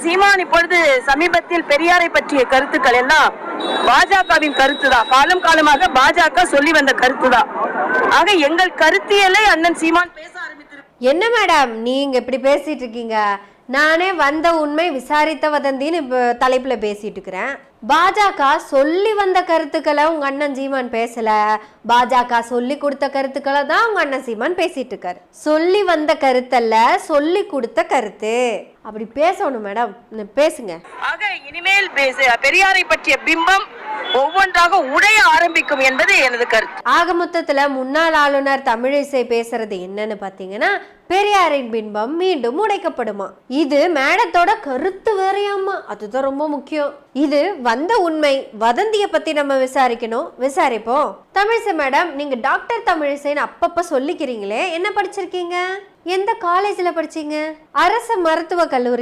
சீமான் இப்பொழுது சமீபத்தில் பெரியாரை பற்றிய கருத்துக்கள் எல்லாம் பாஜகவின் கருத்து தான் காலம் காலமாக பாஜக சொல்லி வந்த கருத்து தான் ஆக எங்கள் கருத்தியலை அண்ணன் சீமான் பேச என்ன மேடம் நீங்க இப்படி பேசிட்டு இருக்கீங்க? நானே வந்த உண்மை விசாரித்த வதந்தின்னு இப்போ தலைப்புல பேசிட்டு இருக்கிறேன். பாஜக சொல்லி வந்த கருத்துக்களை உங்க அண்ணன் சீமான் பேசல. பாஜக சொல்லி கொடுத்த கருத்துக்களை தான் உங்க அண்ணன் சீமான் பேசிட்டு இருக்காரு. சொல்லி வந்த கருத்தல்ல சொல்லி கொடுத்த கருத்து. அப்படி பேசணும் மேடம். பேசுங்க. ஆக இனிமேல் பேச- பெரியாரை பற்றிய பிம்பம் ஒவ்வொன்றாக உடைய ஆரம்பிக்கும் என்பது எனது கருத்து. ஆக மொத்தத்துல முன்னாள் ஆளுநர் தமிழிசை பேசுறது என்னன்னு பாத்தீங்கன்னா பெரியாரின் பின்பம் மீண்டும் உடைக்கப்படுமா? இது மேடத்தோட கருத்து வேறையாமா அதுதான் ரொம்ப முக்கியம். இது வந்த உண்மை. வதந்திய பத்தி நம்ம விசாரிக்கணும். விசாரிப்போம். தமிழிசை மேடம் நீங்க டாக்டர் தமிழிசைன்னு அப்பப்ப சொல்லிக்கிறீங்களே. என்ன படிச்சிருக்கீங்க? எந்த காலேஜ்ல படிச்சீங்க? அரசு மருத்துவ கல்லூரி